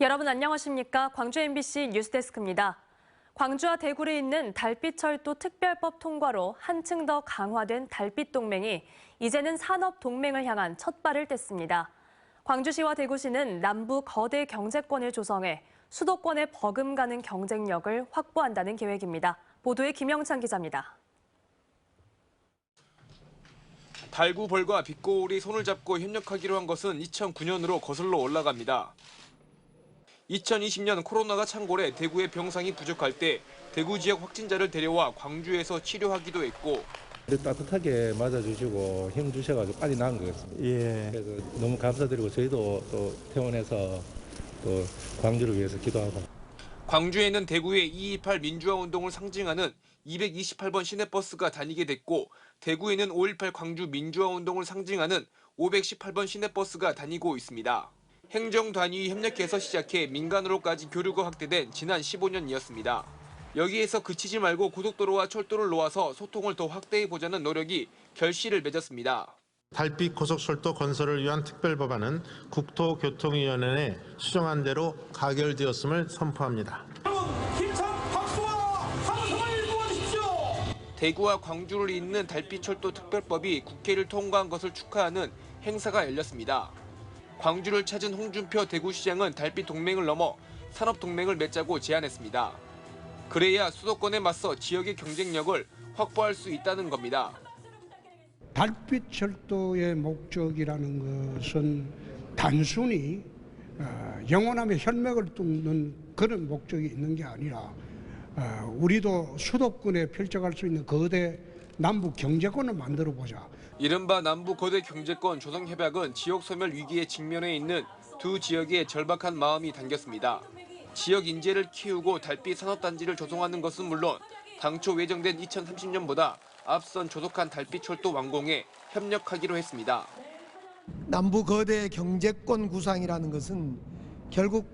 여러분 안녕하십니까? 광주 MBC 뉴스데스크입니다. 광주와 대구를 잇는 달빛철도 특별법 통과로 한층 더 강화된 달빛 동맹이 이제는 산업 동맹을 향한 첫 발을 뗐습니다. 광주시와 대구시는 남부 거대 경제권을 조성해 수도권의 버금가는 경쟁력을 확보한다는 계획입니다. 보도에 김영찬 기자입니다. 달구벌과 빛고울이 손을 잡고 협력하기로 한 것은 2009년으로 거슬러 올라갑니다. 2020년 코로나가 창궐해 대구의 병상이 부족할 때 대구 지역 확진자를 데려와 광주에서 치료하기도 했고 따뜻하게 맞아주시고 힘 주셔가지고 빨리 나은 것 같습니다. 예. 그래서 너무 감사드리고 저희도 또 퇴원해서 또 광주를 위해서 기도하고 광주에는 대구의 228 민주화 운동을 상징하는 228번 시내버스가 다니게 됐고 대구에는 5.18 광주 민주화 운동을 상징하는 518번 시내버스가 다니고 있습니다. 행정단위 협력해서 시작해 민간으로까지 교류가 확대된 지난 15년이었습니다. 여기에서 그치지 말고 고속도로와 철도를 놓아서 소통을 더 확대해 보자는 노력이 결실을 맺었습니다. 달빛 고속철도 건설을 위한 특별법안은 국토교통위원회에 수정한 대로 가결되었음을 선포합니다. 대구와 광주를 잇는 달빛철도 특별법이 국회를 통과한 것을 축하하는 행사가 열렸습니다. 광주를 찾은 홍준표 대구시장은 달빛 동맹을 넘어 산업 동맹을 맺자고 제안했습니다. 그래야 수도권에 맞서 지역의 경쟁력을 확보할 수 있다는 겁니다. 달빛 철도의 목적이라는 것은 단순히 어, 영원함의 혈맥을 뚫는 그런 목적이 있는 게 아니라 어, 우리도 수도권에 펼쳐갈 수 있는 거대 남북 경제권을 만들어 보자. 이른바 남부 거대 경제권 조성 협약은 지역 소멸 위기에 직면해 있는 두 지역의 절박한 마음이 담겼습니다. 지역 인재를 키우고 달빛 산업단지를 조성하는 것은 물론 당초 예정된 2030년보다 앞선 조속한 달빛 철도 완공에 협력하기로 했습니다. 남부 거대 경제권 구상이라는 것은 결국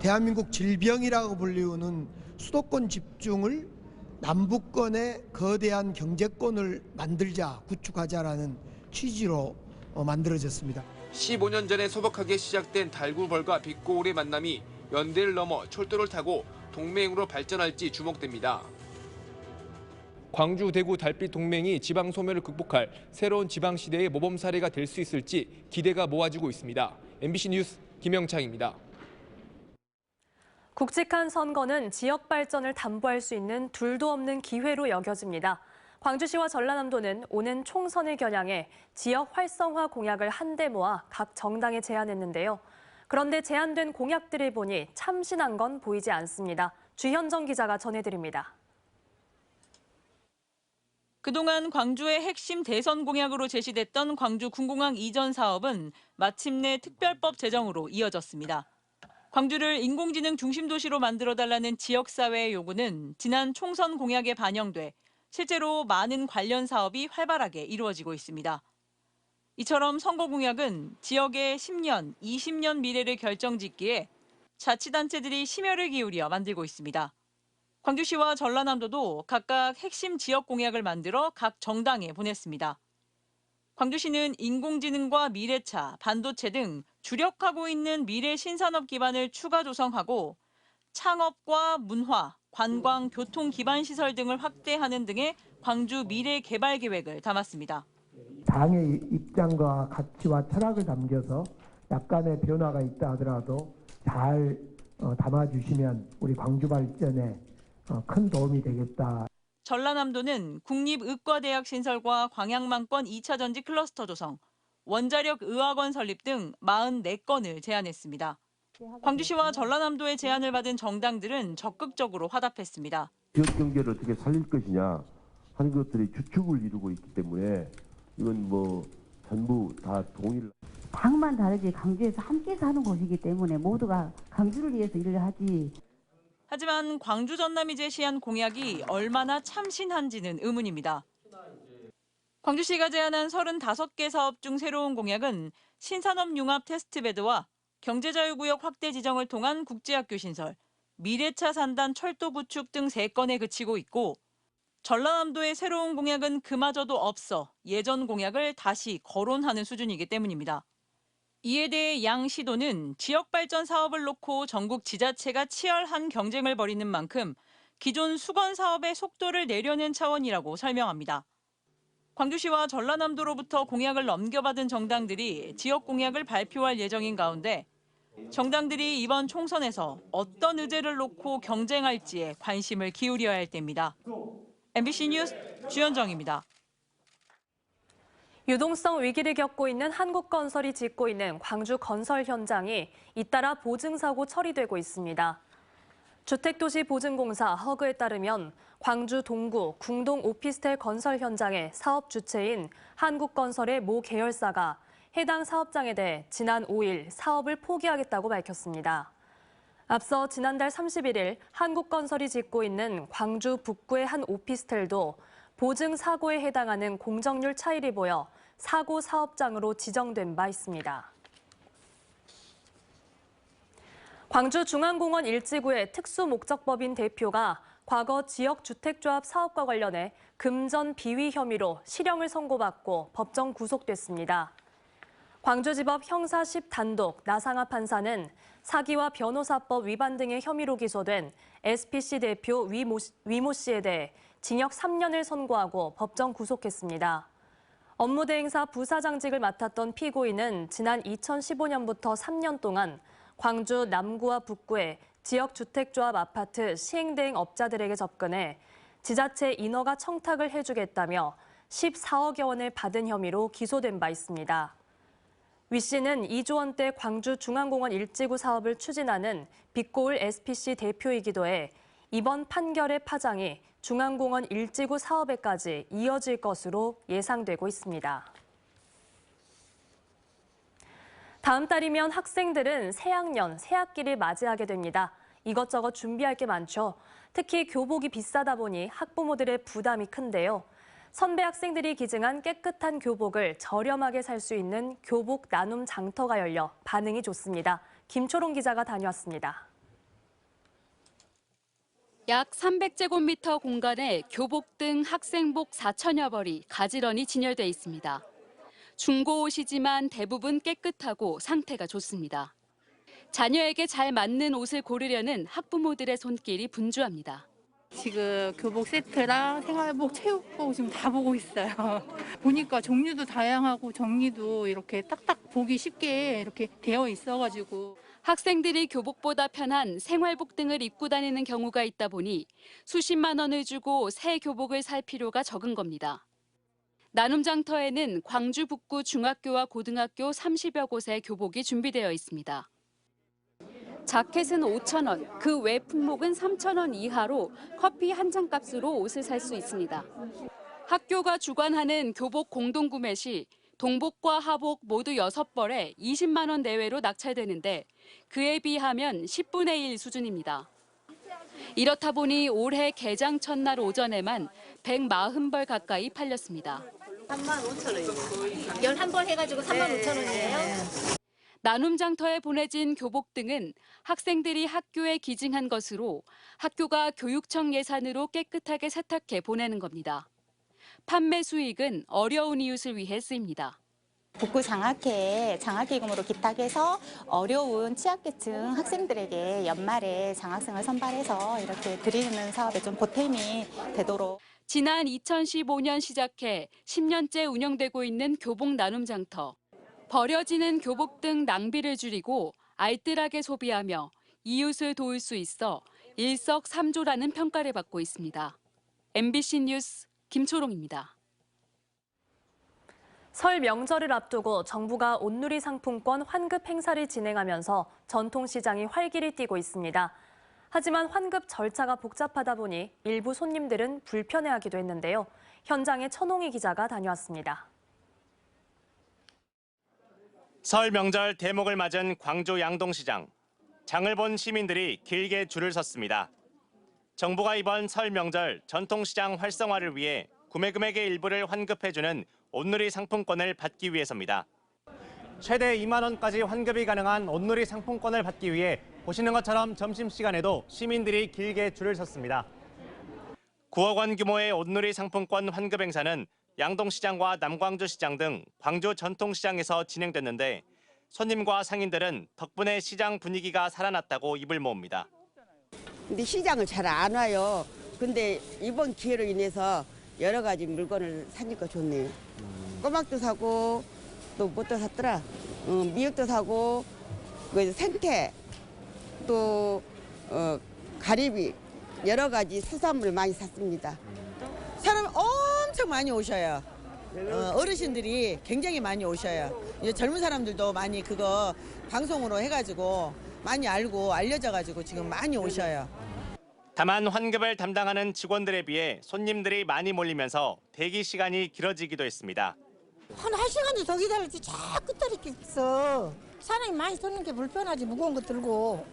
대한민국 질병이라고 불리우는 수도권 집중을 남부권의 거대한 경제권을 만들자 구축하자라는 취지로 어, 만들어졌습니다. 15년 전에 소박하게 시작된 달구벌과 빛고울의 만남이 연대를 넘어 철도를 타고 동맹으로 발전할지 주목됩니다. 광주 대구 달빛 동맹이 지방 소멸을 극복할 새로운 지방 시대의 모범 사례가 될 수 있을지 기대가 모아지고 있습니다. MBC 뉴스 김영창입니다. 굵직한 선거는 지역 발전을 담보할 수 있는 둘도 없는 기회로 여겨집니다. 광주시와 전라남도는 오는 총선을 겨냥해 지역 활성화 공약을 한데 모아 각 정당에 제안했는데요. 그런데 제안된 공약들을 보니 참신한 건 보이지 않습니다. 주현정 기자가 전해드립니다. 그동안 광주의 핵심 대선 공약으로 제시됐던 광주 군공항 이전 사업은 마침내 특별법 제정으로 이어졌습니다. 광주를 인공지능 중심 도시로 만들어 달라는 지역 사회의 요구는 지난 총선 공약에 반영돼 실제로 많은 관련 사업이 활발하게 이루어지고 있습니다. 이처럼 선거 공약은 지역의 10년, 20년 미래를 결정짓기에 자치단체들이 심혈을 기울여 만들고 있습니다. 광주시와 전라남도도 각각 핵심 지역 공약을 만들어 각 정당에 보냈습니다. 광주시는 인공지능과 미래차, 반도체 등 주력하고 있는 미래 신산업 기반을 추가 조성하고 창업과 문화, 관광, 교통 기반 시설 등을 확대하는 등의 광주 미래 개발 계획을 담았습니다. 당의 입장과 가치와 철학을 담겨서 약간의 변화가 있다 하더라도 잘 어, 담아주시면 우리 광주 발전에 어, 큰 도움이 되겠다. 전라남도는 국립의과대학 신설과 광양만권 2차 전지 클러스터 조성, 원자력 의학원 설립 등 44건을 제안했습니다. 광주시와 전라남도의 제안을 받은 정당들은 적극적으로 화답했습니다. 지역 경제를 어떻게 살릴 것이냐 하는 것들이 주축을 이루고 있기 때문에 이건 뭐 전부 다 동일. 당만 다르지 강주에서 함께 사는 곳이기 때문에 모두가 강주를 위해서 일을 하지 하지만 광주 전남이 제시한 공약이 얼마나 참신한지는 의문입니다. 광주시가 제안한 35개 사업 중 새로운 공약은 신산업 융합 테스트베드와 경제자유구역 확대 지정을 통한 국제학교 신설, 미래차 산단 철도 구축 등 3건에 그치고 있고 전라남도의 새로운 공약은 그마저도 없어 예전 공약을 다시 거론하는 수준이기 때문입니다. 이에 대해 양 시도는 지역 발전 사업을 놓고 전국 지자체가 치열한 경쟁을 벌이는 만큼 기존 수건 사업의 속도를 내려는 차원이라고 설명합니다. 광주시와 전라남도로부터 공약을 넘겨받은 정당들이 지역 공약을 발표할 예정인 가운데 정당들이 이번 총선에서 어떤 의제를 놓고 경쟁할지에 관심을 기울여야 할 때입니다. MBC 뉴스 주현정입니다. 유동성 위기를 겪고 있는 한국건설이 짓고 있는 광주 건설 현장이 잇따라 보증사고 처리되고 있습니다. 주택도시보증공사 허그에 따르면 광주 동구 궁동 오피스텔 건설 현장의 사업 주체인 한국건설의 모 계열사가 해당 사업장에 대해 지난 5일 사업을 포기하겠다고 밝혔습니다. 앞서 지난달 31일 한국건설이 짓고 있는 광주 북구의 한 오피스텔도 보증 사고에 해당하는 공정률 차이를 보여 사고 사업장으로 지정된 바 있습니다. 광주 중앙공원 일지구의 특수목적법인 대표가 과거 지역주택조합 사업과 관련해 금전 비위 혐의로 실형을 선고받고 법정 구속됐습니다. 광주지법 형사 10 단독 나상아 판사는 사기와 변호사법 위반 등의 혐의로 기소된 SPC 대표 위모, 위모 씨에 대해 징역 3년을 선고하고 법정 구속했습니다. 업무대행사 부사장직을 맡았던 피고인은 지난 2015년부터 3년 동안 광주 남구와 북구의 지역주택조합 아파트 시행대행 업자들에게 접근해 지자체 인허가 청탁을 해주겠다며 14억여 원을 받은 혐의로 기소된 바 있습니다. 위 씨는 2조 원대 광주 중앙공원 일지구 사업을 추진하는 빛고울 SPC 대표이기도 해 이번 판결의 파장이 중앙공원 일지구 사업에까지 이어질 것으로 예상되고 있습니다. 다음 달이면 학생들은 새학년, 새학기를 맞이하게 됩니다. 이것저것 준비할 게 많죠. 특히 교복이 비싸다 보니 학부모들의 부담이 큰데요. 선배 학생들이 기증한 깨끗한 교복을 저렴하게 살 수 있는 교복 나눔 장터가 열려 반응이 좋습니다. 김초롱 기자가 다녀왔습니다. 약 300제곱미터 공간에 교복 등 학생복 4천여 벌이 가지런히 진열돼 있습니다. 중고 옷이지만 대부분 깨끗하고 상태가 좋습니다. 자녀에게 잘 맞는 옷을 고르려는 학부모들의 손길이 분주합니다. 지금 교복 세트랑 생활복, 체육복 지금 다 보고 있어요. 보니까 종류도 다양하고 정리도 이렇게 딱딱 보기 쉽게 이렇게 되어 있어가지고 학생들이 교복보다 편한 생활복 등을 입고 다니는 경우가 있다 보니 수십만 원을 주고 새 교복을 살 필요가 적은 겁니다. 나눔 장터에는 광주 북구 중학교와 고등학교 30여 곳의 교복이 준비되어 있습니다. 자켓은 5천 원, 그 외 품목은 3천 원 이하로 커피 한 잔 값으로 옷을 살 수 있습니다. 학교가 주관하는 교복 공동 구매 시 동복과 하복 모두 6벌에 20만 원 내외로 낙찰되는데 그에 비하면 10분의 1 수준입니다. 이렇다 보니 올해 개장 첫날 오전에만 140벌 가까이 팔렸습니다. 3만 5천 원이에요. 11번 해가지고 3만 5천 원이에요. 나눔 장터에 보내진 교복 등은 학생들이 학교에 기증한 것으로 학교가 교육청 예산으로 깨끗하게 세탁해 보내는 겁니다. 판매 수익은 어려운 이웃을 위해 쓰입니다. 북구 장학회 장학기금으로 기탁해서 어려운 취약계층 학생들에게 연말에 장학생을 선발해서 이렇게 드리는 사업에 좀 보탬이 되도록 지난 2015년 시작해 10년째 운영되고 있는 교복 나눔 장터. 버려지는 교복 등 낭비를 줄이고 알뜰하게 소비하며 이웃을 도울 수 있어 일석삼조라는 평가를 받고 있습니다. MBC 뉴스 김초롱입니다. 설 명절을 앞두고 정부가 온누리 상품권 환급 행사를 진행하면서 전통시장이 활기를 띠고 있습니다. 하지만 환급 절차가 복잡하다 보니 일부 손님들은 불편해하기도 했는데요. 현장에 천홍희 기자가 다녀왔습니다. 설 명절 대목을 맞은 광주 양동시장. 장을 본 시민들이 길게 줄을 섰습니다. 정부가 이번 설 명절 전통시장 활성화를 위해 구매 금액의 일부를 환급해주는 온누리 상품권을 받기 위해서입니다. 최대 2만 원까지 환급이 가능한 온누리 상품권을 받기 위해 보시는 것처럼 점심시간에도 시민들이 길게 줄을 섰습니다. 9억 원 규모의 온누리 상품권 환급 행사는 양동시장과 남광주시장 등 광주 전통시장에서 진행됐는데 손님과 상인들은 덕분에 시장 분위기가 살아났다고 입을 모읍니다. 근데 시장을 잘 안 와요. 근데 이번 기회로 인해서 여러 가지 물건을 사니까 좋네요. 꼬막도 사고 또 뭣도 샀더라. 어, 미역도 사고 그 생태 또 어, 가리비 여러 가지 수산물 많이 샀습니다. 사람 엄청 많이 오셔요. 어, 어르신들이 굉장히 많이 오셔요. 이제 젊은 사람들도 많이 그거 방송으로 해가지고 많이 알고 알려져가지고 지금 많이 오셔요. 다만 환급을 담당하는 직원들에 비해 손님들이 많이 몰리면서 대기 시간이 길어지기도 했습니다. 한 1시간도 더 기다렸지 자꾸 있어 사람이 많이 쏘는 게 불편하지 무거운 거 들고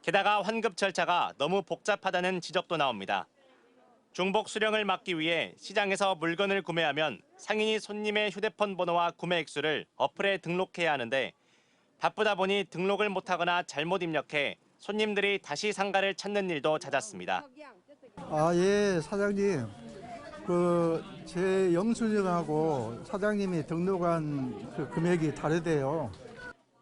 게다가 환급 절차가 너무 복잡하다는 지적도 나옵니다. 중복 수령을 막기 위해 시장에서 물건을 구매하면 상인이 손님의 휴대폰 번호와 구매 액수를 어플에 등록해야 하는데 바쁘다 보니 등록을 못하거나 잘못 입력해 손님들이 다시 상가를 찾는 일도 잦았습니다. 아, 예, 사장님. 그, 제 영수증하고 사장님이 등록한 그 금액이 다르대요.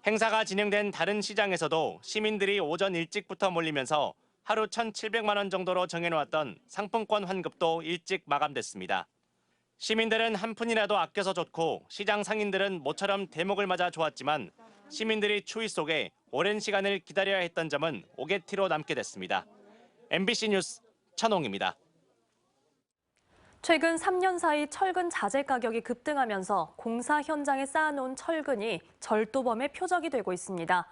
행사가 진행된 다른 시장에서도 시민들이 오전 일찍부터 몰리면서 하루 1,700만 원 정도로 정해놓았던 상품권 환급도 일찍 마감됐습니다. 시민들은 한 푼이라도 아껴서 좋고 시장 상인들은 모처럼 대목을 맞아 좋았지만 시민들이 추위 속에 오랜 시간을 기다려야 했던 점은 오개티로 남게 됐습니다. MBC 뉴스 천홍입니다. 최근 3년 사이 철근 자재 가격이 급등하면서 공사 현장에 쌓아놓은 철근이 절도범의 표적이 되고 있습니다.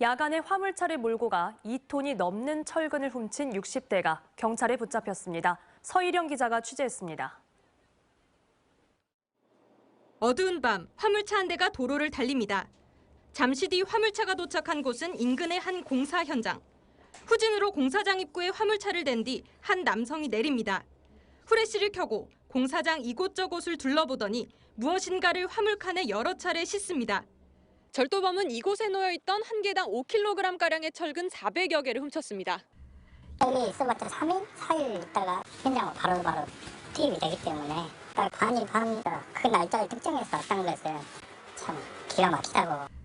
야간에 화물차를 몰고 가 2톤이 넘는 철근을 훔친 60대가 경찰에 붙잡혔습니다. 서희령 기자가 취재했습니다. 어두운 밤 화물차 한 대가 도로를 달립니다. 잠시 뒤 화물차가 도착한 곳은 인근의 한 공사 현장. 후진으로 공사장 입구에 화물차를 댄 뒤 한 남성이 내립니다. 후레쉬를 켜고 공사장 이곳저곳을 둘러보더니 무엇인가를 화물칸에 여러 차례 싣습니다. 절도범은 이곳에 놓여 있던 한 개당 5kg 가량의 철근 400여 개를 훔쳤습니다. 여기 있어봤자 3일? 4일 있다가 현장으로 바로바로 투입이 되기 때문에 딱 반일 반, 그 날짜를 특정해서 왔다는 것은 참 기가 막히다고.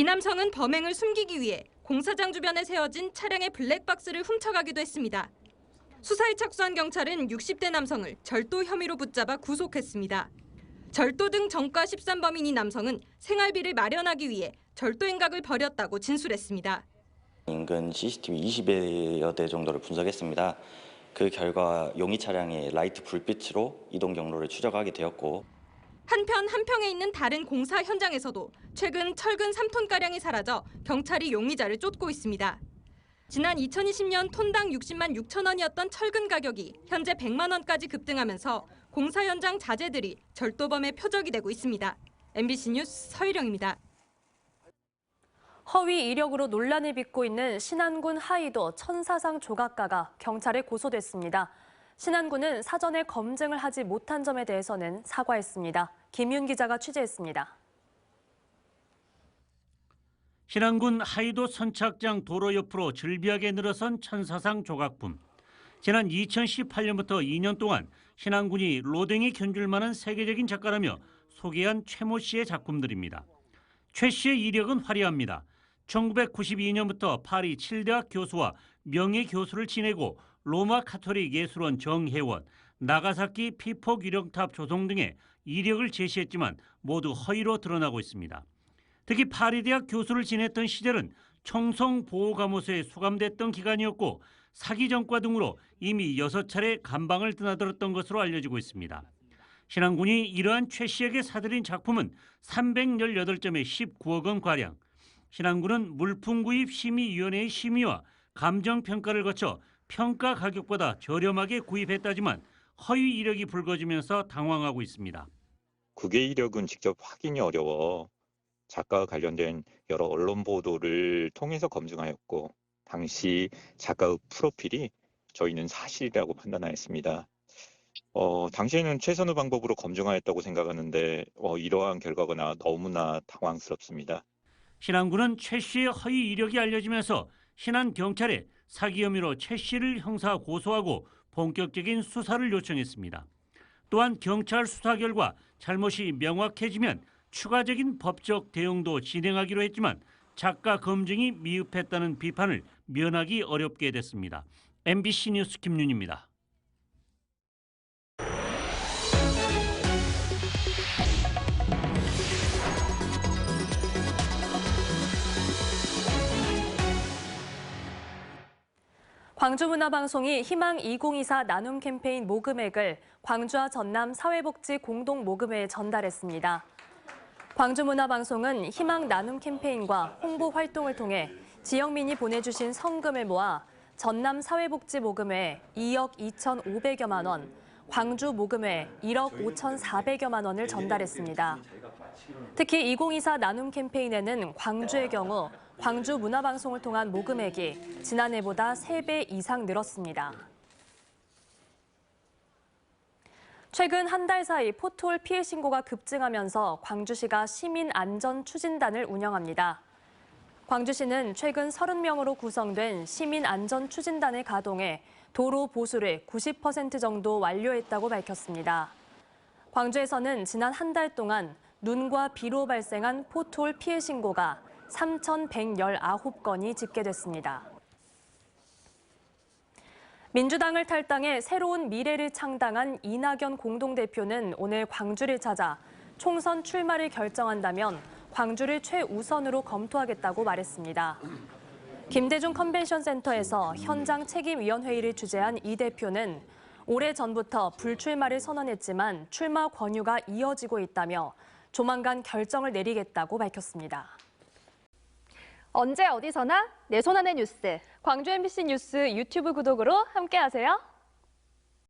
이 남성은 범행을 숨기기 위해 공사장 주변에 세워진 차량의 블랙박스를 훔쳐가기도 했습니다. 수사에 착수한 경찰은 60대 남성을 절도 혐의로 붙잡아 구속했습니다. 절도 등 정가 13범인 이 남성은 생활비를 마련하기 위해 절도 행각을 벌였다고 진술했습니다. 인근 CCTV 20여 대 정도를 분석했습니다. 그 결과 용의 차량이 라이트 불빛으로 이동 경로를 추적하게 되었고 한편 한평에 있는 다른 공사 현장에서도 최근 철근 3톤가량이 사라져 경찰이 용의자를 쫓고 있습니다. 지난 2020년 톤당 60만 6천 원이었던 철근 가격이 현재 100만 원까지 급등하면서 공사 현장 자재들이 절도범의 표적이 되고 있습니다. MBC 뉴스 서희령입니다. 허위 이력으로 논란을 빚고 있는 신안군 하이도 천사상 조각가가 경찰에 고소됐습니다. 신안군은 사전에 검증을 하지 못한 점에 대해서는 사과했습니다. 김윤 기자가 취재했습니다. 신안군 하이도 선착장 도로 옆으로 즐비하게 늘어선 천사상 조각품. 지난 2018년부터 2년 동안 신안군이 로댕이 견줄 만한 세계적인 작가라며 소개한 최모 씨의 작품들입니다. 최 씨의 이력은 화려합니다. 1992년부터 파리 7대학 교수와 명예 교수를 지내고 로마 카톨릭 예술원 정회원, 나가사키 피폭 유령탑 조성 등의 이력을 제시했지만 모두 허위로 드러나고 있습니다. 특히 파리대학 교수를 지냈던 시절은 청송보호감호소에 수감됐던 기간이었고 사기 전과 등으로 이미 6차례 감방을 드나들었던 것으로 알려지고 있습니다. 신안군이 이러한 최 씨에게 사들인 작품은 318점에 19억 원 가량. 신안군은 물품구입 심의위원회의 심의와 감정평가를 거쳐 평가 가격보다 저렴하게 구입했다지만 허위 이력이 불거지면서 당황하고 있습니다. 국외 이력은 직접 확인이 어려워 작가와 관련된 여러 언론 보도를 통해서 검증하였고 당시 작가의 프로필이 저희는 사실이라고 판단하였습니다. 어, 당시에는 최선의 방법으로 검증하였다고 생각하는데 어, 이러한 결과가 너무나 당황스럽습니다. 신안군은 최 씨의 허위 이력이 알려지면서 신안 경찰에 사기 혐의로 최 씨를 형사 고소하고 본격적인 수사를 요청했습니다. 또한 경찰 수사 결과 잘못이 명확해지면 추가적인 법적 대응도 진행하기로 했지만 작가 검증이 미흡했다는 비판을 면하기 어렵게 됐습니다. MBC 뉴스 김윤입니다. 광주문화방송이 희망 2024 나눔 캠페인 모금액을 광주와 전남 사회복지 공동 모금회에 전달했습니다. 광주문화방송은 희망 나눔 캠페인과 홍보 활동을 통해 지역민이 보내주신 성금을 모아 전남 사회복지 모금회에 2억 2,500여만 원, 광주 모금회에 1억 5,400여만 원을 전달했습니다. 특히 2024 나눔 캠페인에는 광주의 경우 광주 문화방송을 통한 모금액이 지난해보다 3배 이상 늘었습니다. 최근 한 달 사이 포톨 피해 신고가 급증하면서 광주시가 시민 안전 추진단을 운영합니다. 광주시는 최근 30명으로 구성된 시민 안전 추진단을 가동해 도로 보수를 90% 정도 완료했다고 밝혔습니다. 광주에서는 지난 한 달 동안 눈과 비로 발생한 포톨 피해 신고가 3,119건이 집계됐습니다. 민주당을 탈당해 새로운 미래를 창당한 이낙연 공동대표는 오늘 광주를 찾아 총선 출마를 결정한다면 광주를 최우선으로 검토하겠다고 말했습니다. 김대중 컨벤션 센터에서 현장 책임위원회의를 주재한 이 대표는 오래전부터 불출마를 선언했지만 출마 권유가 이어지고 있다며 조만간 결정을 내리겠다고 밝혔습니다. 언제 어디서나 내 손 안의 뉴스. 광주 MBC 뉴스 유튜브 구독으로 함께하세요.